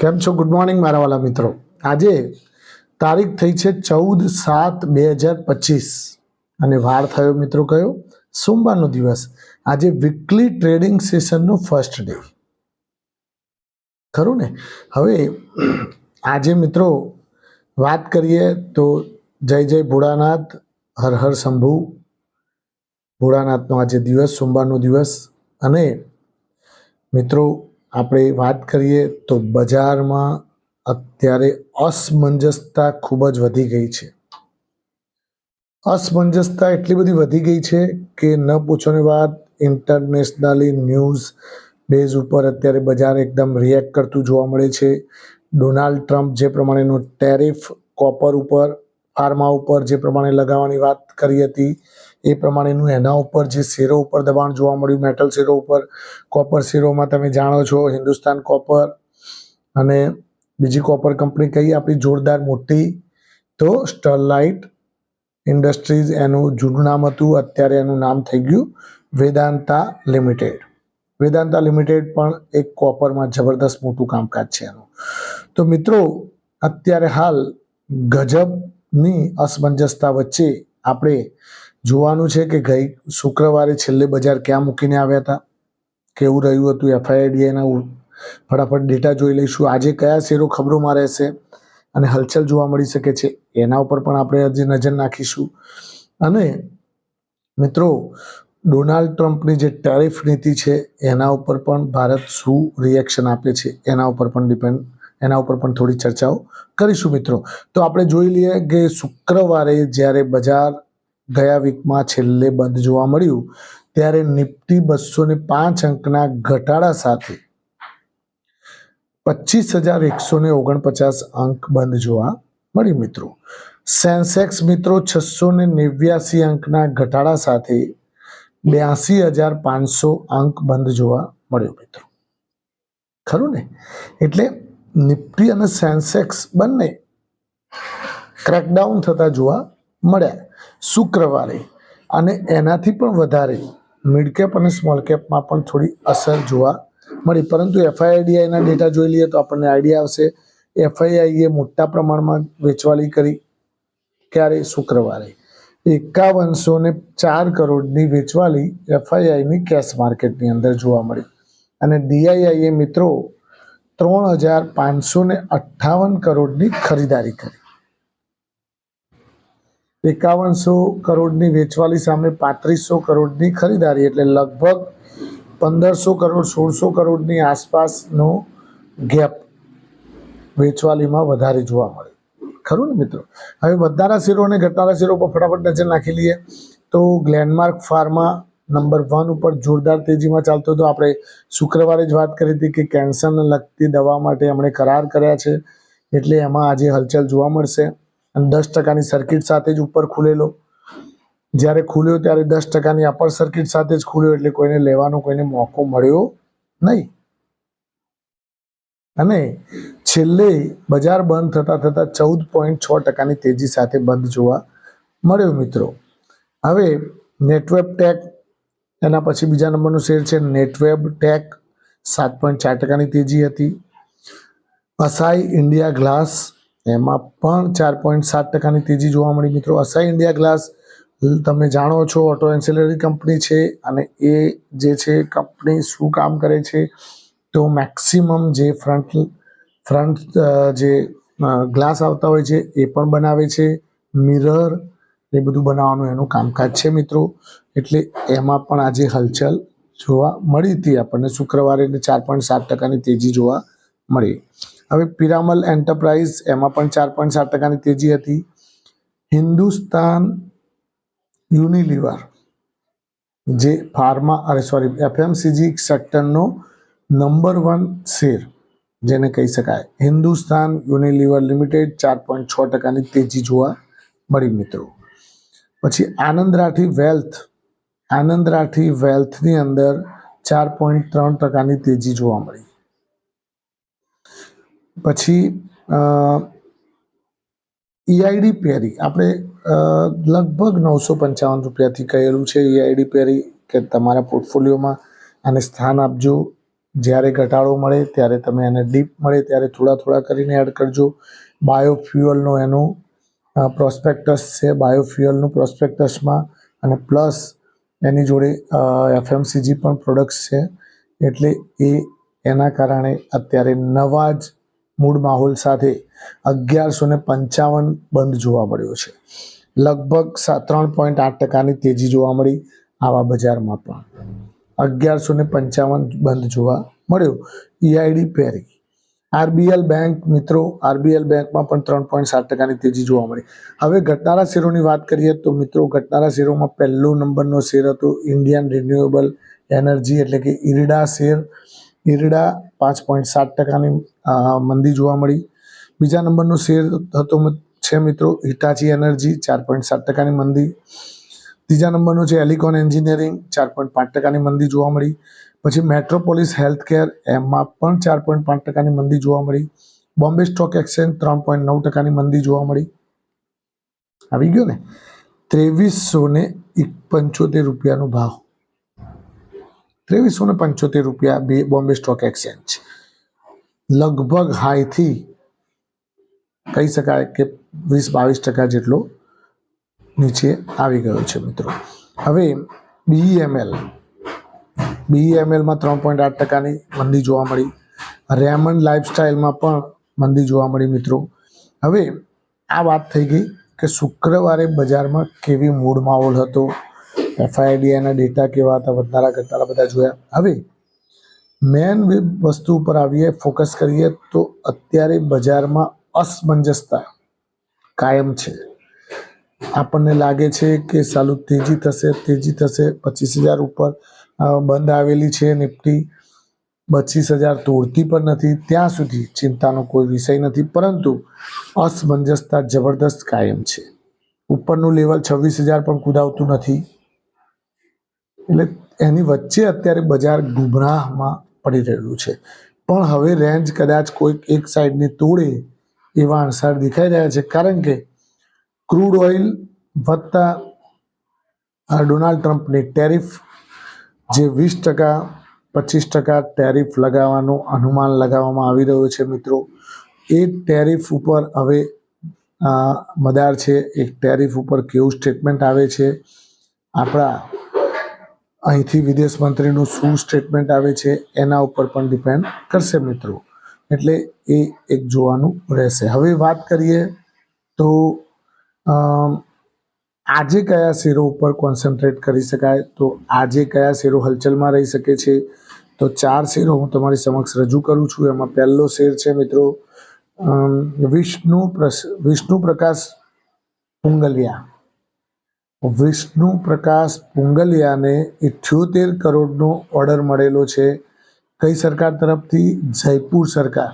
કેમ છો? Good morning મારા વાલા મિત્રો. આજે તારીખ થઈ છે ચૌદ સાત બે હજાર પચીસ. અને વાર થયો મિત્રો કયો? સોમવારનો દિવસ. આજે વીકલી ટ્રેડિંગ સેશનનો ફર્સ્ટ ડે ખરું ને? હવે આજે મિત્રો વાત કરીએ તો જય જય ભોળાનાથ, હર હર શંભુ. ભોળાનાથનો આજે દિવસ, સોમવારનો દિવસ. અને મિત્રો આપણે વાત કરીએ તો બજારમાં અત્યારે અસમંજસતા ખૂબ જ વધી ગઈ છે. અસમંજસતા એટલી બધી વધી ગઈ છે કે ન પૂછોની વાત ઇન્ટરનેશનલી ન્યૂઝ બેઝ ઉપર અત્યારે બજાર એકદમ રિએક્ટ કરતું જોવા મળે છે. ડોનાલ્ડ ટ્રમ્પ જે પ્રમાણેનો ટેરિફ કોપર ઉપર ફાર્મા ઉપર જે પ્રમાણે લગાવવાની વાત કરી હતી એ પ્રમાણેનું એના ઉપર જે શેરો ઉપર દબાણ જોવા મળ્યું મેટલ શેરો ઉપર કોપર શેરોમાં તમે જાણો છો, હિન્દુસ્તાન કોપર અને બીજી કોપર કંપની કઈ આપણી જોરદાર મોટી તો સ્ટરલાઇટ ઇન્ડસ્ટ્રીઝ એનું જૂનું નામ હતું, અત્યારે એનું નામ થઈ ગયું વેદાંતા લિમિટેડ વેદાંતા લિમિટેડ પણ એક કોપરમાં જબરદસ્ત મોટું કામકાજ છે એનું. તો મિત્રો, અત્યારે હાલ ગજબની અસમંજસતા વચ્ચે આપણે જોવાનું છે કે ગઈ શુક્રવારે છેલ્લે બજાર ક્યાં મૂકીને આવ્યા હતા? કેવું રહ્યું હતું એફઆઈઆઈડીએના ફટાફટ ડેટા જોઈ લઈશું. આજે કયા શેરો ખબરોમાં રહેશે અને હલચલ જોવા મળી શકે છે એના ઉપર પણ આપણે આજે નજર નાખીશું. અને મિત્રો, ડોનાલ્ડ ટ્રમ્પની જે ટેરિફ નીતિ છે એના ઉપર પણ ભારત શું રિએક્શન આપે છે એના ઉપર પણ ડિપેન્ડ એના ઉપર પણ થોડી ચર્ચાઓ કરીશું મિત્રો. તો આપણે જોઈ લઈએ કે શુક્રવારે જ્યારે બજાર ગયા વીકમાં છેલ્લે બંધ જોવા મળ્યું, ત્યારે નિફ્ટી બસો ને પાંચ અંકના ઘટાડા સાથે પચીસ હજાર એકસો ને ઓગણપચાસ અંક બંધ જોવા મળી મિત્રો. સેન્સેક્સ મિત્રો છસો ને નેવ્યાસી અંકના ઘટાડા સાથે બ્યાસી હજાર પાંચસો અંક બંધ જોવા મળ્યો મિત્રો. ખરું ને? એટલે નિફ્ટી અને સેન્સેક્સ બંને ક્રેકડાઉન થતા જોવા મળ્યા. શુક્રવારે અને એનાથી પણ વધારે મિડ કેપ અને સ્મોલ કેપમાં પણ થોડી અસર જોવા મળી. પરંતુ એફઆઈઆઈડીઆઈના ડેટા જોઈ લઈએ તો આપણને આઈડિયા આવશે. એફઆઈઆઈએ મોટા પ્રમાણમાં વેચવાલી કરી ક્યારે? શુક્રવારે. એકાવનસો ને ચાર કરોડની વેચવાલી એફઆઈઆઈની કેશ માર્કેટની અંદર જોવા મળી. અને ડીઆઈઆઈએ મિત્રો ત્રણ હજાર પાંચસો ને અઠ્ઠાવન કરોડની ખરીદારી કરી. એકાવનસો કરોડની વેચવાલી સામે પાંત્રીસો કરોડની ખરીદારી એટલે લગભગ પંદરસો કરોડ, સોળસો કરોડની આસપાસનો ગેપ વેચવાલીમાં વધારે જોવા મળે. ખરું ને મિત્રો? હવે વધનારા શેરો અને ઘટનારા શેરો પર ફટાફટ નજર નાખી લઈએ. તો ગ્લેન્ડમાર્ક ફાર્મા નંબર વન ઉપર જોરદાર તેજીમાં ચાલતો હતો. આપણે શુક્રવારે જ વાત કરી હતી કે કેન્સરને લગતી દવા માટે એમણે કરાર કર્યા છે. એટલે એમાં આજે હલચલ જોવા મળશે. અને દસ ટકાની સર્કિટ સાથે જ ઉપર ખુલેલો. જ્યારે ખુલ્યો ત્યારે દસ ટકાની અપર સર્કિટ સાથે જ ખુલ્યો એટલે કોઈને લેવાનો કોઈને મોકો મળ્યો નહીં. અને છેલ્લે બજાર બંધ થતાં થતાં ચૌદ પોઈન્ટ છ ટકાની તેજી સાથે બંધ જોવા મળ્યો મિત્રો. હવે નેટવેબ ટેક, એના પછી બીજા નંબરનું શેર છે નેટવેબ ટેક, સાત પોઈન્ટ ચાર ટકાની તેજી હતી. અસાઈ ઇન્ડિયા ગ્લાસ એમાં પણ ચાર પોઈન્ટ સાત ટકાની તેજી જોવા મળી મિત્રો. અસાઈ ઇન્ડિયા ગ્લાસ તમે જાણો છો ઓટો એન્સિલરી કંપની છે અને એ જે છે કંપની શું કામ કરે છે? તો મેક્સિમમ જે ફ્રન્ટ ફ્રન્ટ જે ગ્લાસ આવતા હોય છે, એ પણ બનાવે છે. મિરર એ બધું બનાવવાનું એનું કામકાજ છે મિત્રો. એટલે એમાં પણ આજે હલચલ જોવા મળી હતી આપણને શુક્રવારે ચાર પોઈન્ટ સાત ટકાની તેજી જોવા મળી. હવે પિરામલ એન્ટરપ્રાઇઝ એમાં પણ ચાર પોઈન્ટ સાત ટકાની તેજી હતી. હિન્દુસ્તાન યુનિલિવર, જે ફાર્મા અરે સોરી, એફએમસીજી સેક્ટરનો નંબર વન શેર, જેને કહી શકાય. હિન્દુસ્તાન યુનિલિવર લિમિટેડ ચાર પોઈન્ટ છ ટકાની તેજી જોવા મળી મિત્રો. પછી આનંદ રાઠી વેલ્થ, આનંદ રાઠી વેલ્થની અંદર ચાર પોઈન્ટ ત્રણ ટકાની તેજી જોવા મળી. પછી ઈઆઈડી પેરી આપણે લગભગ નવસો પંચાવન રૂપિયાથી કહેલું છે ઈઆઈડી પેરી કે તમારા પોર્ટફોલિયોમાં આને સ્થાન આપજો. જ્યારે ઘટાડો મળે, ત્યારે તમે એને ડીપ મળે, ત્યારે થોડા થોડા કરીને એડ કરજો. બાયોફ્યુઅલનો એનું પ્રોસ્પેક્ટસ છે, બાયોફ્યુઅલનું પ્રોસ્પેક્ટસમાં. અને પ્લસ એની જોડે એફએમસીજી પણ પ્રોડક્ટ્સ છે. એટલે એ, એના કારણે અત્યારે નવા જ મૂળ માહોલ સાથે અગિયારસો ને પંચાવન બંધ જોવા મળ્યો છે. લગભગ ત્રણ પોઈન્ટ આઠ ટકાની તેજી જોવા મળી આવા બજારમાં પણ. અગિયારસો ને પંચાવન બંધ જોવા મળ્યો. ઈઆઈડી પેરી આરબીએલ બેંક મિત્રો, આરબીએલ બેંકમાં પણ ત્રણ પોઈન્ટ સાત ટકાની તેજી જોવા મળી. હવે ઘટનારા શેરોની વાત કરીએ તો મિત્રો, ઘટનારા શેરોમાં પહેલો નંબરનો શેર હતો ઇન્ડિયન રિન્યુએબલ એનર્જી એટલે કે ઇરડા શેર. ઇરડા પાંચ પોઈન્ટ સાત ટકાની મંદી જોવા મળી. બીજા નંબરનો શેર હતો છે મિત્રો, હિટાચી એનર્જી, ચાર પોઈન્ટ સાત ટકાની મંદી. ત્રીજા નંબરનો છે એલિકોન એન્જિનિયરિંગ, ચાર પોઈન્ટ પાંચ ટકાની મંદી જોવા મળી. પછી મેટ્રોપોલિસ હેલ્થ કેર એમાં પણ ચાર પોઈન્ટ પાંચ ટકાની મંદી જોવા મળી. બોમ્બે સ્ટોક એક્સચેન્જ, ત્રણ પોઈન્ટ નવ ટકાની મંદી જોવા મળી. આવી ગયો ને? ત્રેવીસો ને પંચોતેર રૂપિયાનો ભાવ. ત્રેવીસો ને પંચોતેર રૂપિયા બે બોમ્બે સ્ટોક એક્સચેન્જ. લગભગ હાઈથી કહી શકાય કે વીસ બાવીસ ટકા જેટલો નીચે આવી ગયો છે મિત્રો. હવે બીઈએમએલ બીઈએમએલમાં ત્રણ પોઈન્ટ આઠ ટકાની મંદી જોવા મળી. રેમન્ડ લાઇફસ્ટાઇલમાં પણ મંદી જોવા મળી મિત્રો. હવે આ વાત થઈ ગઈ કે શુક્રવારે બજારમાં કેવી મૂડ માહોલ હતો? એફઆઈડીઆઈના ડેટા કેવા હતા વધારા ઘટાડા બધા જોયા. હવે મેન વસ્તુ ઉપર આવીએ ફોકસ કરીએ, તો અત્યારે બજારમાં અસમંજસતા કાયમ છે. આપણને લાગે છે કે સાલું તેજી થશે તેજી થશે, પચીસ હજાર ઉપર બંધ આવેલી છે નિફ્ટી, પચીસ હજાર તોડતી પણ નથી, ત્યાં સુધી ચિંતાનો કોઈ વિષય નથી, પરંતુ અસમંજસતા જબરદસ્ત કાયમ છે. ઉપરનું લેવલ છવ્વીસ હજાર પણ કુદાવતું નથી. એટલે એની વચ્ચે અત્યારે બજાર ગુમરાહમાં પડી રહ્યું છે. પણ હવે રેન્જ કદાચ કોઈક એક સાઈડની તોડે એવા અણસાર દેખાઈ રહ્યા છે. કારણ કે ક્રૂડ ઓઇલ વધતા ડોનાલ્ડ ટ્રમ્પની ટેરિફ જે વીસ ટકા, પચીસ ટકા ટેરિફ લગાવવાનું અનુમાન લગાવવામાં આવી રહ્યું છે મિત્રો. એ ટેરિફ ઉપર હવે મદાર છે. એક ટેરિફ ઉપર કેવું સ્ટેટમેન્ટ આવે છે? આપણા અહીંથી વિદેશ મંત્રીનું શું સ્ટેટમેન્ટ આવે છે, એના ઉપર પણ ડિપેન્ડ કરશે મિત્રો. એટલે એ એક જોવાનું રહેશે. હવે વાત કરીએ તો આજે કયા શેરો ઉપર કોન્સન્ટ્રેટ કરી શકાય? તો આજે કયા શેરો હલચલમાં રહી શકે છે? તો ચાર શેરો હું તમારી સમક્ષ રજૂ કરું છું. એમાં પહેલો શેર છે મિત્રો વિષ્ણુ વિષ્ણુ પ્રકાશ પુંગલિયા. વિષ્ણુ પ્રકાશ પુંગલિયાને ઇઠ્યોતેર કરોડનો ઓર્ડર મળેલો છે કઈ સરકાર તરફથી? જયપુર સરકાર.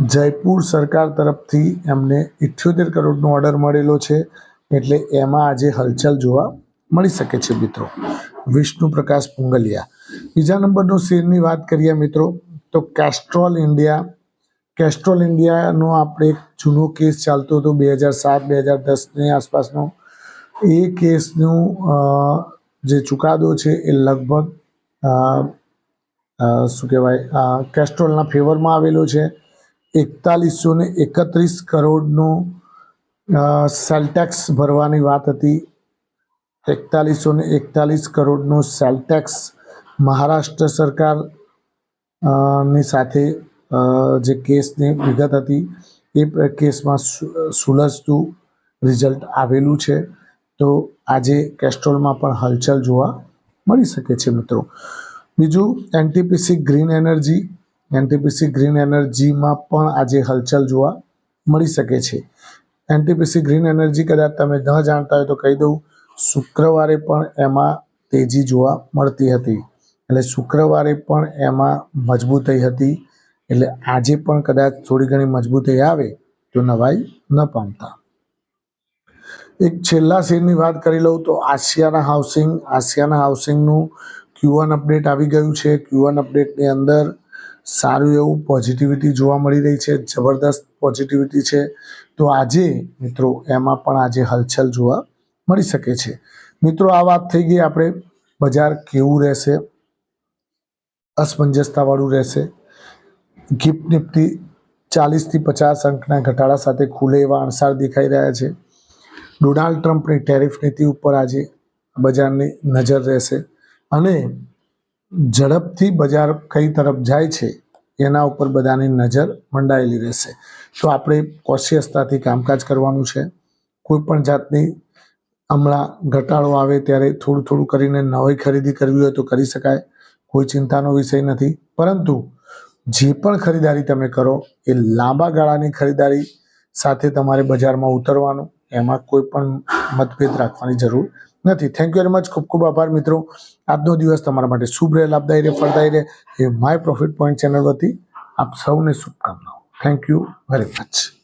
જયપુર સરકાર તરફથી એમને ઇઠ્યોતેર કરોડનો ઓર્ડર મળેલો છે એટલે એમાં આજે હલચલ જોવા મળી શકે છે મિત્રો. વિષ્ણુ પ્રકાશ પુંગલિયા. બીજા નંબરનો શેરની વાત કરીએ મિત્રો, તો કેસ્ટ્રોલ ઇન્ડિયા. કેસ્ટ્રોલ ઇન્ડિયાનો આપણે એક જૂનો કેસ ચાલતો હતો બે હજાર સાત, બે હજાર દસની આસપાસનો. એ કેસનું જે ચુકાદો છે એ લગભગ શું કહેવાય કેસ્ટ્રોલના ફેવરમાં આવેલો છે. એકતાલીસો ને એકત્રીસ કરોડનો સેલટેક્સ સેલ ટેક્સ ભરવાની વાત હતી. એકતાલીસો ને એકતાલીસ કરોડનો સેલટેક્સ મહારાષ્ટ્ર સરકારની સાથે જે કેસની વિગત હતી, એ કેસમાં સુલઝતું રિઝલ્ટ આવેલું છે. તો આજે કેસ્ટ્રોલમાં પણ હલચલ જોવા મળી શકે છે મિત્રો. બીજું NTPC green energy NTPC green એનર્જીમાં પણ આજે હલચલ જોવા મળી શકે છે. એનટીપીસી ગ્રીન એનર્જી કદાચ તમે ન જાણતા હોય તો કહી દઉં, શુક્રવારે પણ એમાં તેજી જોવા મળતી હતી. એટલે શુક્રવારે પણ એમાં મજબૂતાઈ હતી. એટલે આજે પણ કદાચ થોડી ઘણી મજબૂતાઈ આવે તો નવાઈ ન પામતા. એક છેલ્લા શેરની વાત કરી લઉં તો આશિયાના હાઉસિંગ આશિયાના હાઉસિંગનું ક્યુઅન અપડેટ આવી ગયું છે. ક્યુઅન અપડેટની અંદર સારું એવું પોઝિટિવિટી જોવા મળી રહી છે. જબરદસ્ત પોઝિટિવિટી છે. તો આજે મિત્રો એમાં પણ આજે હલચલ જોવા મળી શકે છે. મિત્રો, આ વાત થઈ ગઈ આપણે બજાર કેવું રહેશે? અસમંજસતાવાળું રહેશે. ગિફ્ટ નિફ્ટી ચાલીસથી પચાસ અંકના ઘટાડા સાથે ખુલે એવા અણસાર દેખાઈ રહ્યા છે. ડોનાલ્ડ ટ્રમ્પની ટેરિફ નીતિ ઉપર આજે બજારની નજર રહેશે અને ઝડપથી બજાર કઈ તરફ જાય છે એના ઉપર બધાની નજર મંડાયેલી રહેશે. તો આપણે કોશિયસતાથી કામકાજ કરવાનું છે. કોઈ પણ જાતની હમણાં ઘટાડો આવે ત્યારે થોડું થોડું કરીને નવી ખરીદી કરવી હોય તો કરી શકાય, કોઈ ચિંતાનો વિષય નથી. પરંતુ જે પણ ખરીદારી તમે કરો એ લાંબા ગાળાની ખરીદારી સાથે તમારે બજારમાં ઉતરવાનું એમાં કોઈ પણ મતભેદ રાખવાની જરૂર નથી. થેન્ક યુ વેરી મચ ખૂબ ખૂબ આભાર મિત્રો. આજનો દિવસ તમારા માટે શુભ રહે, લાભદાયી રહે, ફળદાયી રહે એ માય પ્રોફિટ પોઈન્ટ ચેનલ વતી આપ સૌને શુભકામનાઓ. Thank you very much